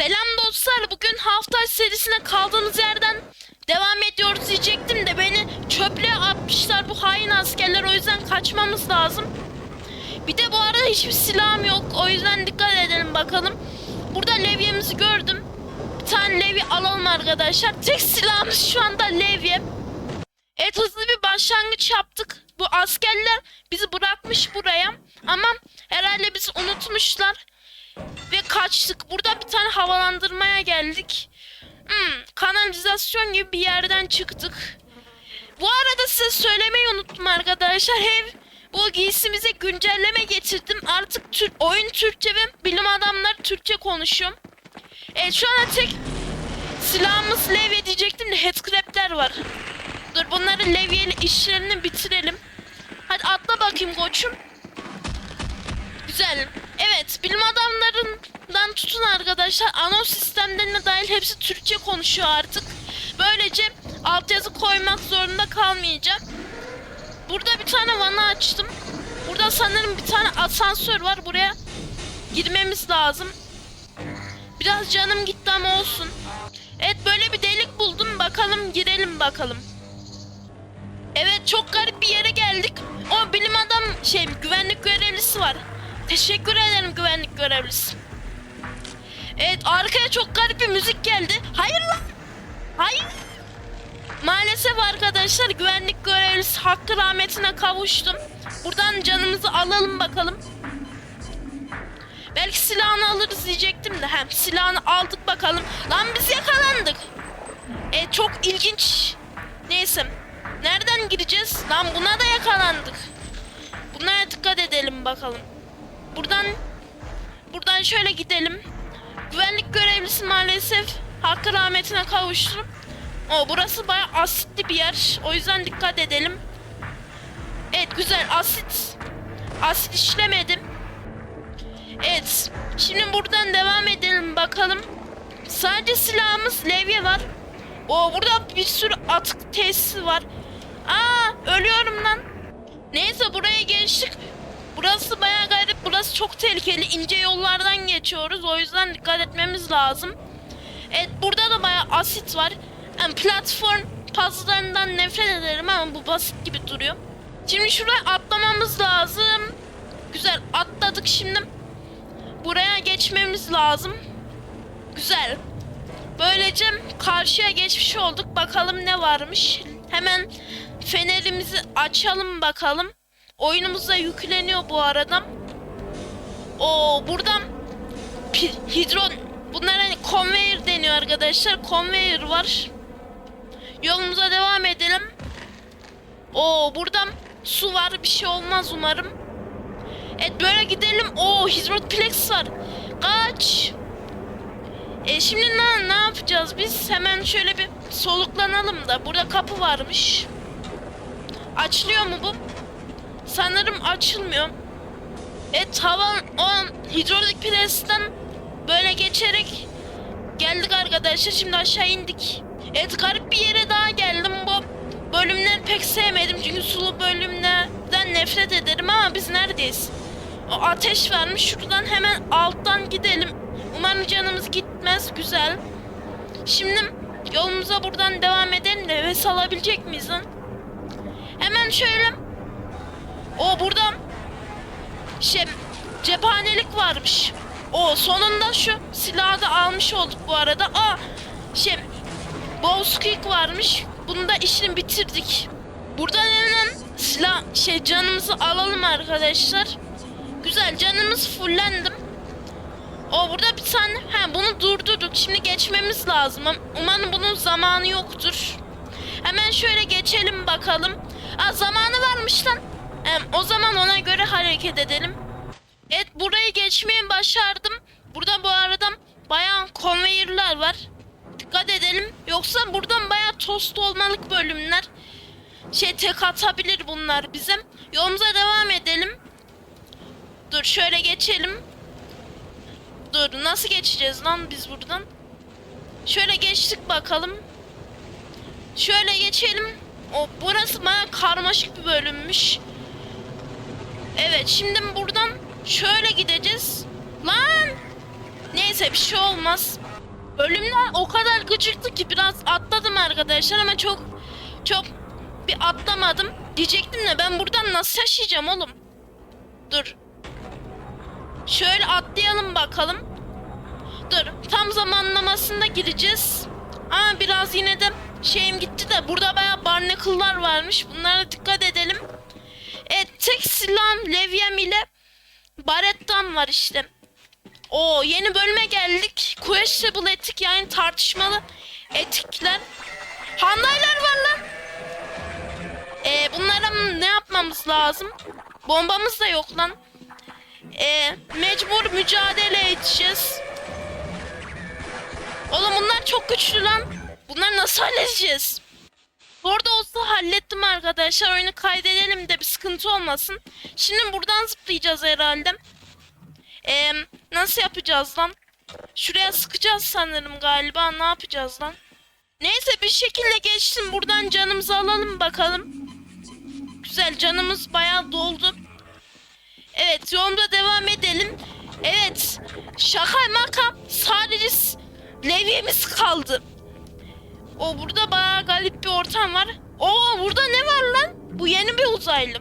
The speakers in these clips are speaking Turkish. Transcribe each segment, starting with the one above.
Selam dostlar. Bugün hafta serisine kaldığımız yerden devam ediyoruz diyecektim de beni çöplüğe atmışlar bu hain askerler. O yüzden kaçmamız lazım. Bir de bu arada hiçbir silahım yok. O yüzden dikkat edelim bakalım. Burada levyemizi gördüm. Bir tane levye alalım arkadaşlar. Tek silahımız şu anda levye. Evet hızlı bir başlangıç yaptık. Bu askerler bizi bırakmış buraya. Ama herhalde bizi unutmuşlar ve kaçtık. Burada bir tane havalandırmaya geldik. Hmm, kanalizasyon gibi bir yerden çıktık. Bu arada size söylemeyi unuttum arkadaşlar. Ev bu giysimize güncelleme getirdim. Artık Tür oyun Türkçe ve bilim adamları Türkçe konuşuyor. Evet şu anda tek silahımız levye diyecektim de headcrab'ler var. Dur bunların levyeli işlerini bitirelim. Hadi atla bakayım koçum. Güzel. Evet, bilim adamlarından tutun arkadaşlar. Anons sistemlerine dahil hepsi Türkçe konuşuyor artık. Böylece altyazı koymak zorunda kalmayacağım. Burada bir tane vana açtım. Burada sanırım bir tane asansör var. Buraya girmemiz lazım. Biraz canım gitti ama olsun. Evet böyle bir delik buldum. Bakalım girelim bakalım. Evet çok garip bir yere geldik. O bilim adam şey güvenlik görevlisi var. Teşekkür ederim güvenlik görevlisi. Evet arkaya çok garip bir müzik geldi. Hayır lan. Hayır. Maalesef arkadaşlar güvenlik görevlisi hakkı rahmetine kavuştum. Buradan canımızı alalım bakalım. Belki silahını alırız diyecektim de hem silahını aldık bakalım. Lan biz yakalandık. E çok ilginç. Neyse. Nereden gireceğiz? Lan buna da yakalandık. Bunlara dikkat edelim bakalım. Buradan buradan şöyle gidelim. Güvenlik görevlisi maalesef hakkı rahmetine kavuştu. O burası bayağı asitli bir yer. O yüzden dikkat edelim. Evet güzel asit. Asit işlemedim. Evet. Şimdi buradan devam edelim bakalım. Sadece silahımız levye var. O burada bir sürü atık tesisi var. Aa ölüyorum lan. Neyse buraya geçtik. Burası bayağı garip. Burası çok tehlikeli. İnce yollardan geçiyoruz. O yüzden dikkat etmemiz lazım. Evet burada da bayağı asit var. Yani platform puzzle'larından nefret ederim ama bu basit gibi duruyor. Şimdi şuraya atlamamız lazım. Güzel atladık şimdi. Buraya geçmemiz lazım. Güzel. Böylece karşıya geçmiş olduk. Bakalım ne varmış. Hemen fenerimizi açalım bakalım. Oyunumuz da yükleniyor bu arada. O buradan hidron bunlar hani conveyor deniyor arkadaşlar. Conveyor var. Yolumuza devam edelim. O buradan su var. Bir şey olmaz umarım. Evet böyle gidelim. O hidroplex var. Kaç. E şimdi ne, ne yapacağız biz? Hemen şöyle bir soluklanalım da. Burada kapı varmış. Açılıyor mu bu? Sanırım açılmıyor. Evet hava o hidrolik presten böyle geçerek geldik arkadaşlar. Şimdi aşağı indik. Evet garip bir yere daha geldim. Bu bölümleri pek sevmedim. Çünkü sulu bölümlerden nefret ederim ama biz neredeyiz? O ateş varmış. Şuradan hemen alttan gidelim. Umarım canımız gitmez. Güzel. Şimdi yolumuza buradan devam edelim de ve salabilecek miyiz lan? Hemen şöyle o buradan şey cephanelik varmış. O sonunda şu silahı da almış olduk bu arada. Aa şey Bozkik varmış. Bunu da işini bitirdik. Buradan hemen silah şey canımızı alalım arkadaşlar. Güzel canımız fullendim. O burada bir tane ha bunu durdurduk. Şimdi geçmemiz lazım. Umarım bunun zamanı yoktur. Hemen şöyle geçelim bakalım. Aa zamanı varmış lan. Em, o zaman ona göre hareket edelim. Evet burayı geçmeyi başardım. Burada bu arada bayağı konveyörler var. Dikkat edelim. Yoksa buradan bayağı tost olmalık bölümler. Şey tek atabilir bunlar bizim. Yolumuza devam edelim. Dur şöyle geçelim. Dur nasıl geçeceğiz lan biz buradan? Şöyle geçtik bakalım. Şöyle geçelim. O burası bayağı karmaşık bir bölümmüş. Evet şimdi buradan şöyle gideceğiz. Lan! Neyse bir şey olmaz. Ölümler o kadar gıcıktı ki biraz atladım arkadaşlar ama çok çok bir atlamadım. Diyecektim de ben buradan nasıl yaşayacağım oğlum? Dur. Şöyle atlayalım bakalım. Dur tam zamanlamasında gireceğiz. Ama biraz yine de şeyim gitti de burada bayağı barnacle'lar varmış. Bunlara dikkat edelim. Tek silahım levyem ile Barettan var işte. O yeni bölüme geldik. Questionable etik yani tartışmalı etikler. Handaylar var lan. Ee, bunlara ne yapmamız lazım? Bombamız da yok lan. Ee, mecbur mücadele edeceğiz. Oğlum bunlar çok güçlü lan. Bunları nasıl halledeceğiz? Hallettim arkadaşlar. Oyunu kaydedelim de bir sıkıntı olmasın. Şimdi buradan zıplayacağız herhalde. Ee, nasıl yapacağız lan? Şuraya sıkacağız sanırım galiba. Ne yapacağız lan? Neyse bir şekilde geçtim. Buradan canımızı alalım bakalım. Güzel canımız bayağı doldu. Evet yolumuza devam edelim. Evet şaka maka sadece levyemiz kaldı. O burada bayağı garip bir ortam var. Oo burada ne var lan? Bu yeni bir uzaylı.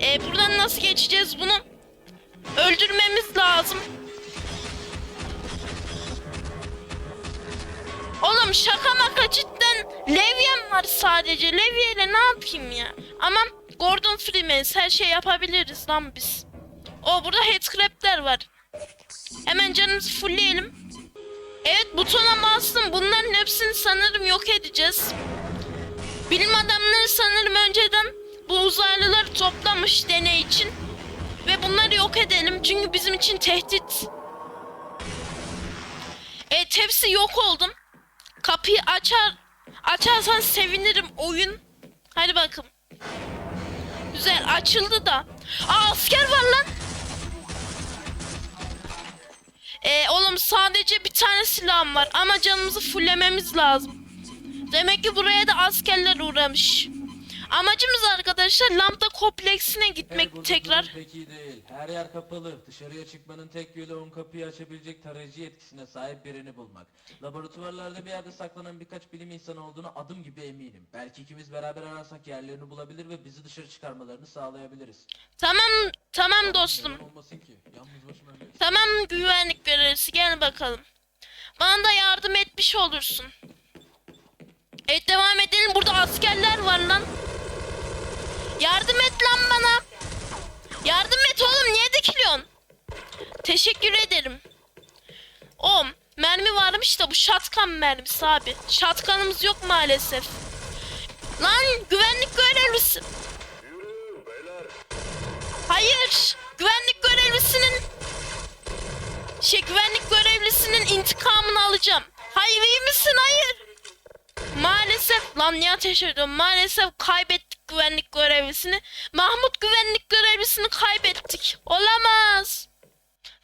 Ee, buradan nasıl geçeceğiz bunu? Öldürmemiz lazım. Oğlum şaka maka cidden levyem var sadece. Levyeyle ne yapayım ya? Ama Gordon Freeman her şey yapabiliriz lan biz. O burada headcrab'ler var. Hemen canımızı fullleyelim. Evet butona bastım. Bunların hepsini sanırım yok edeceğiz. Bilim adamları sanırım önceden bu uzaylıları toplamış deney için. Ve bunları yok edelim çünkü bizim için tehdit. Evet hepsi yok oldum. Kapıyı açar açarsan sevinirim oyun. Hadi bakalım. Güzel açıldı da. Aa asker var lan. Ee, oğlum sadece bir tane silahım var ama canımızı fullememiz lazım. Demek ki buraya da askerler uğramış. Amacımız arkadaşlar Lambda kompleksine gitmek bu tekrar. Pek iyi değil. Her yer kapalı. Dışarıya çıkmanın tek yolu on kapıyı açabilecek tarayıcı yetkisine sahip birini bulmak. Laboratuvarlarda bir yerde saklanan birkaç bilim insanı olduğunu adım gibi eminim. Belki ikimiz beraber ararsak yerlerini bulabilir ve bizi dışarı çıkarmalarını sağlayabiliriz. Tamam tamam dostum. Öyle. Tamam güvenlik görevlisi gel bakalım. Bana da yardım etmiş olursun. Evet devam edelim. Burada askerler var lan. Yardım et lan bana. Yardım et oğlum niye dikiliyorsun? Teşekkür ederim. Oğlum mermi varmış da bu şatkan mermisi abi. Şatkanımız yok maalesef. Lan güvenlik görevlisi. Hayır. Güvenlik görevlisinin şey güvenlik görevlisinin intikamını alacağım. Hayır iyi misin? Hayır. Maalesef lan niye ateş ediyorum? Maalesef kaybettik güvenlik görevlisini. Mahmut güvenlik görevlisini kaybettik. Olamaz.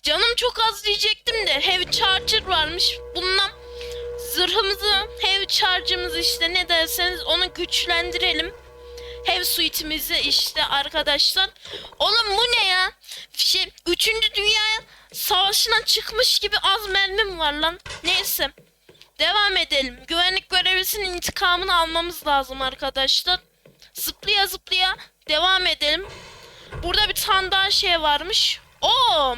Canım çok az diyecektim de heavy charger varmış. Bununla zırhımızı, heavy charger'ımızı işte ne derseniz onu güçlendirelim. Heavy suite'imizi işte arkadaşlar. Oğlum bu ne ya? Şey, 3. Dünya Savaşı'na çıkmış gibi az mermim var lan. Neyse. Devam edelim. Güvenlik görevlisinin intikamını almamız lazım arkadaşlar. Zıplaya zıplaya devam edelim. Burada bir tane daha şey varmış. Oo!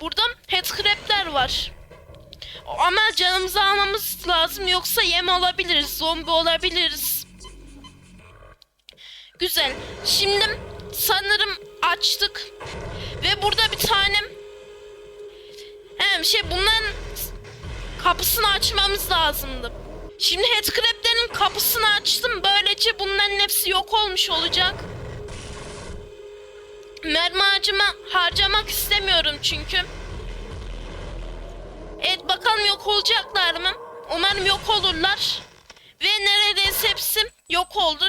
Burada headcrab'ler var. Ama canımızı almamız lazım yoksa yem olabiliriz, zombi olabiliriz. Güzel. Şimdi sanırım açtık. Ve burada bir tane hem şey bunların kapısını açmamız lazımdı. Şimdi headcrab'lerin kapısını açtım. Böylece bunların hepsi yok olmuş olacak. Mermi harcama, harcamak istemiyorum çünkü. Evet bakalım yok olacaklar mı? Umarım yok olurlar. Ve neredeyse hepsi yok oldu.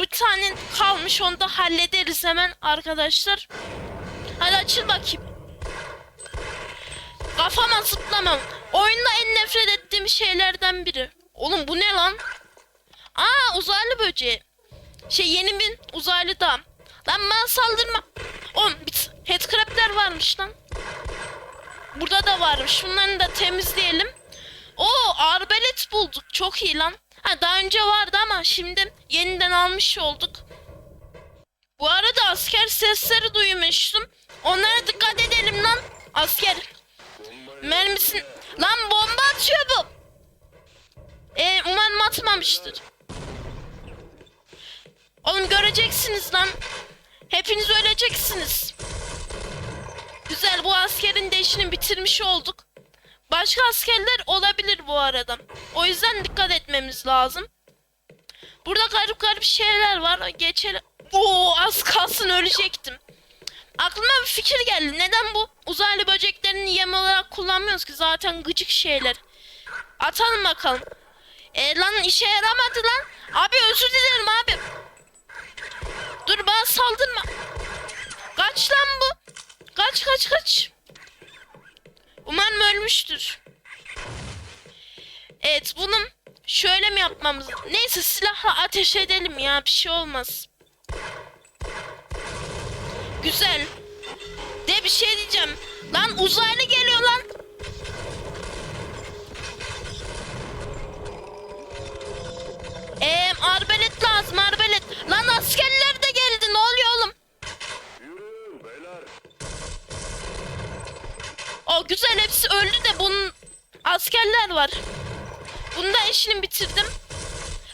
Bir tane kalmış onu da hallederiz hemen arkadaşlar. Hadi açıl bakayım. Kafama zıplamam. Oyunda en nefret ettiğim şeylerden biri. Oğlum bu ne lan? Aa uzaylı böceği. Şey yeni bir uzaylı dağ. Lan bana saldırma. Oğlum bir headcrab'ler varmış lan. burada da varmış. Bunları da temizleyelim. Oo arbelet bulduk. Çok iyi lan. Ha daha önce vardı ama şimdi yeniden almış olduk. Bu arada asker sesleri duymuştum. Onlara dikkat edelim lan. Asker. Mermisin... Lan bomba atıyor bu. Ee, umarım atmamıştır. Oğlum göreceksiniz lan. Hepiniz öleceksiniz. Güzel bu askerin de işini bitirmiş olduk. Başka askerler olabilir bu arada. O yüzden dikkat etmemiz lazım. Burada garip garip şeyler var. Geçelim. Oo az kalsın ölecektim. Aklıma bir fikir geldi. Neden bu uzaylı böceklerini yem olarak kullanmıyoruz ki? Zaten gıcık şeyler. Atalım bakalım. E lan işe yaramadı lan. Abi özür dilerim abi. Dur bana saldırma. Kaç lan bu? Kaç kaç kaç. Umarım ölmüştür. Evet bunun şöyle mi yapmamız? Neyse silahla ateş edelim ya bir şey olmaz. Güzel. De bir şey diyeceğim. Lan uzaylı geliyor lan. Eee arbelet lazım arbelet. Lan askerler de geldi ne oluyor oğlum? Yürü beyler. O güzel hepsi öldü de bunun askerler var. Bunda işini bitirdim.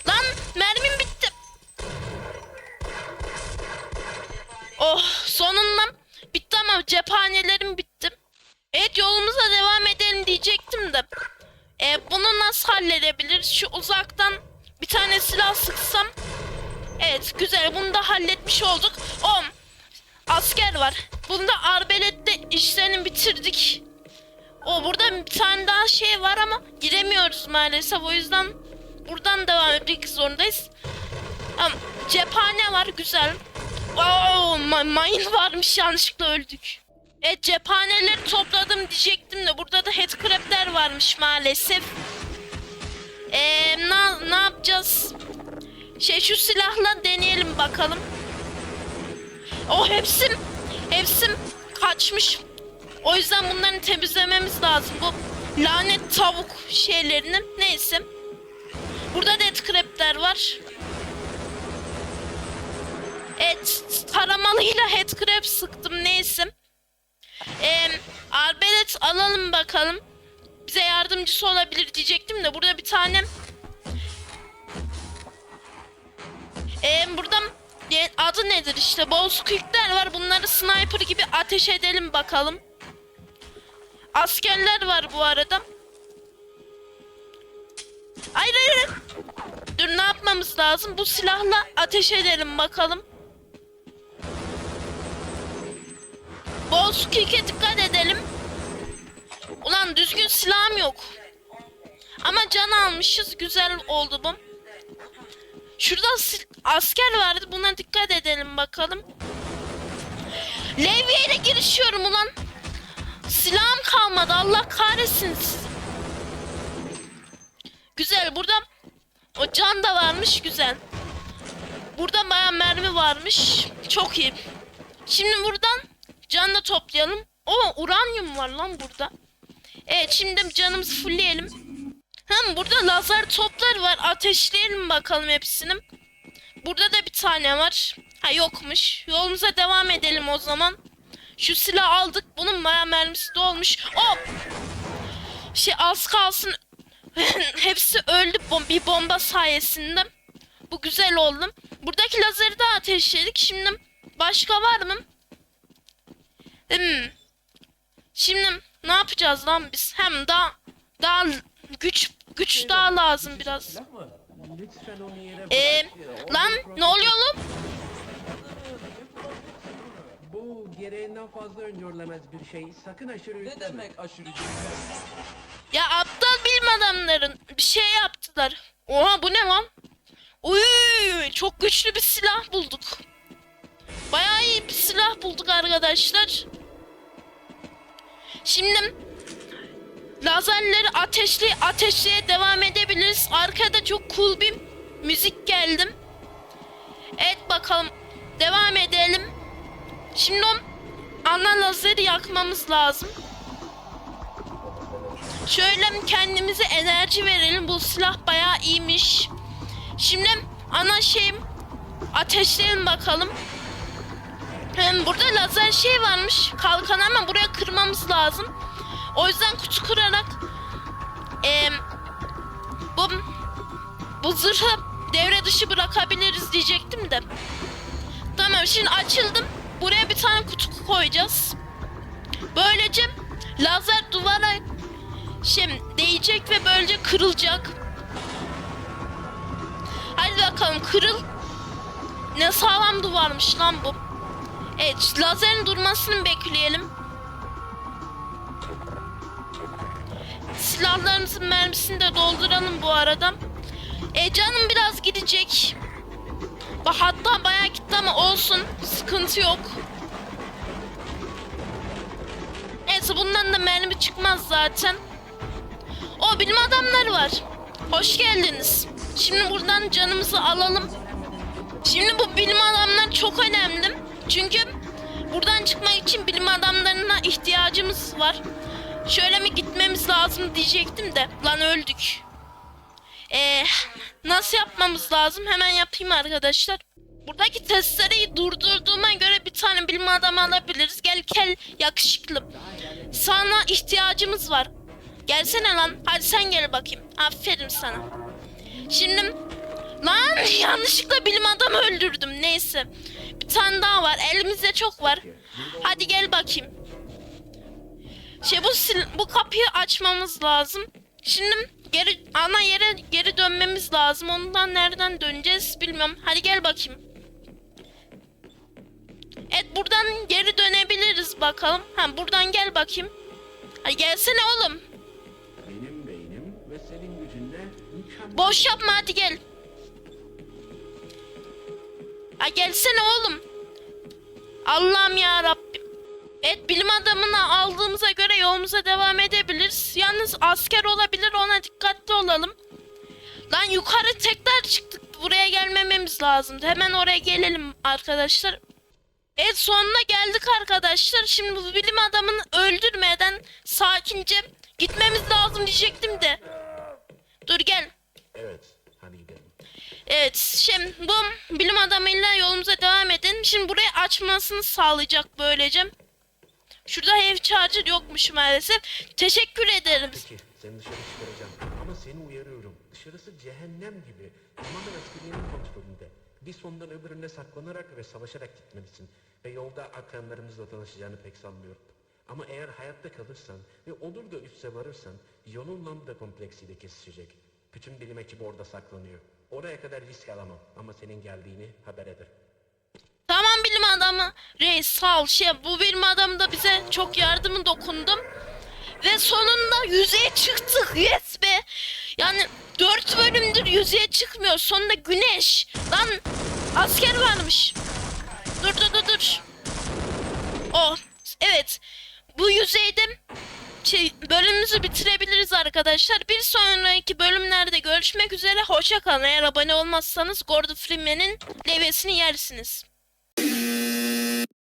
Lan mermim bitti. Oh ama cephanelerim bitti. Evet yolumuza devam edelim diyecektim de. E, bunu nasıl halledebiliriz? Şu uzaktan bir tane silah sıksam. Evet güzel bunu da halletmiş olduk. Om asker var. Bunda arbelette işlerini bitirdik. O burada bir tane daha şey var ama giremiyoruz maalesef. O yüzden buradan devam etmek zorundayız. Tamam, cephane var güzel. Oo, ma- mayın varmış yanlışlıkla öldük. Evet cephaneleri topladım diyecektim de burada da headcrab'ler varmış maalesef. Eee ne, ne yapacağız? Şey şu silahla deneyelim bakalım. O hepsim hepsim kaçmış. O yüzden bunları temizlememiz lazım. Bu lanet tavuk şeylerini. Neyse. Burada dead crab'ler var. Evet, taramalıyla head crab sıktım neyse. Ee, arbelet alalım bakalım. Bize yardımcısı olabilir diyecektim de burada bir tane Ee, burada adı nedir işte Bozkırklar var. Bunları sniper gibi ateş edelim bakalım. Askerler var bu arada. Hayır. hayır. Dur ne yapmamız lazım? Bu silahla ateş edelim bakalım. Bozkırk'e dikkat edelim. Ulan düzgün silahım yok. Ama can almışız. Güzel oldu bu. Şurada asker vardı. Buna dikkat edelim bakalım. Levyeyle girişiyorum ulan. Silahım kalmadı. Allah kahretsin sizi. Güzel. Burada o can da varmış. Güzel. Burada bayağı mermi varmış. Çok iyi. Şimdi buradan can da toplayalım. O uranyum var lan burada. Evet şimdi canımızı fullleyelim. Hem burada lazer topları var. Ateşleyelim bakalım hepsini. Burada da bir tane var. Ha yokmuş. Yolumuza devam edelim o zaman. Şu silah aldık. Bunun bayağı mermisi dolmuş. Hop! Şey az kalsın. Hepsi öldü bom- bir bomba sayesinde. Bu güzel oldu. Buradaki lazeri de ateşledik. Şimdi başka var mı? Hmm. Şimdi ne yapacağız lan biz? Hem daha daha güç güç daha lazım biraz. Ee, lan ne oluyor oğlum? Bu gereğinden fazla öngörülemez bir şey. Sakın aşırı Ne demek aşırı? Ya aptal bilim adamların bir şey yaptılar. Oha bu ne lan? Uy çok güçlü bir silah bulduk. Bayağı iyi bir silah bulduk arkadaşlar. Şimdi lazerleri ateşli ateşliğe devam edebiliriz. Arkada çok cool bir müzik geldi. Evet bakalım devam edelim. Şimdi o ana lazeri yakmamız lazım. Şöyle kendimize enerji verelim. Bu silah bayağı iyiymiş. Şimdi ana şeyim ateşleyelim bakalım. Hem burada lazer şey varmış. Kalkan ama buraya kırmamız lazım. O yüzden kutu kırarak em, bu bu zırhı devre dışı bırakabiliriz diyecektim de. Tamam şimdi açıldım. Buraya bir tane kutu koyacağız. Böylece lazer duvara şey değecek ve böylece kırılacak. Hadi bakalım kırıl. Ne sağlam duvarmış lan bu. Evet lazerin durmasını bekleyelim. Silahlarımızın mermisini de dolduralım bu arada. E canım biraz gidecek. Bak hatta bayağı gitti ama olsun. Sıkıntı yok. Neyse bundan da mermi çıkmaz zaten. O bilim adamları var. Hoş geldiniz. Şimdi buradan canımızı alalım. Şimdi bu bilim adamları çok önemli. Çünkü buradan çıkmak için bilim adamlarına ihtiyacımız var. Şöyle mi gitmemiz lazım diyecektim de. Lan öldük. Ee, nasıl yapmamız lazım? Hemen yapayım arkadaşlar. Buradaki testereyi durdurduğuma göre bir tane bilim adamı alabiliriz. Gel kel yakışıklı. Sana ihtiyacımız var. Gelsene lan. Hadi sen gel bakayım. Aferin sana. Şimdi lan yanlışlıkla bilim adamı öldürdüm. Neyse. Bir tane daha var. Elimizde çok var. Hadi gel bakayım. Şey bu bu kapıyı açmamız lazım. Şimdi geri ana yere geri dönmemiz lazım. Ondan nereden döneceğiz bilmiyorum. Hadi gel bakayım. Evet buradan geri dönebiliriz bakalım. Ha buradan gel bakayım. Hadi gelsene oğlum. Benim beynim ve senin gücünle mükemmel. Boş yapma hadi gel. Ha gelsene oğlum. Allah'ım ya Rabbim. Evet bilim adamını aldığımıza göre yolumuza devam edebiliriz. Yalnız asker olabilir ona dikkatli olalım. Lan yukarı tekrar çıktık. Buraya gelmememiz lazımdı. Hemen oraya gelelim arkadaşlar. Evet sonuna geldik arkadaşlar. Şimdi bu bilim adamını öldürmeden sakince gitmemiz lazım diyecektim de. Dur gel. Evet, hadi gidelim. Evet, şimdi bu bilim adamıyla yolumuza devam edin. Şimdi burayı açmasını sağlayacak böylece. Şurada ev charger yokmuş maalesef. Teşekkür ederim. Peki, seni dışarı çıkaracağım. Ama seni uyarıyorum. Dışarısı cehennem gibi. Tamamen askeriyenin kontrolünde. Bir sondan öbürüne saklanarak ve savaşarak gitmelisin. Ve yolda akranlarımızla tanışacağını pek sanmıyorum. Ama eğer hayatta kalırsan ve olur da üste varırsan yolun lambda kompleksiyle kesişecek. Bütün bilim ekibi orada saklanıyor. Oraya kadar risk alamam ama senin geldiğini haber eder. Tamam bilim adamı. Reis sağ ol. Şey, bu bilim adamı da bize çok yardımı dokundum. Ve sonunda yüzeye çıktık. Yes be. Yani dört bölümdür yüzeye çıkmıyor. Sonunda güneş. Lan asker varmış. Dur dur dur dur. Oh evet. Bu yüzeyde şey, bölümümüzü bitirebiliriz arkadaşlar. Bir sonraki bölümlerde görüşmek üzere. Hoşça kalın. Eğer abone olmazsanız Gordon Freeman'in levesini yersiniz.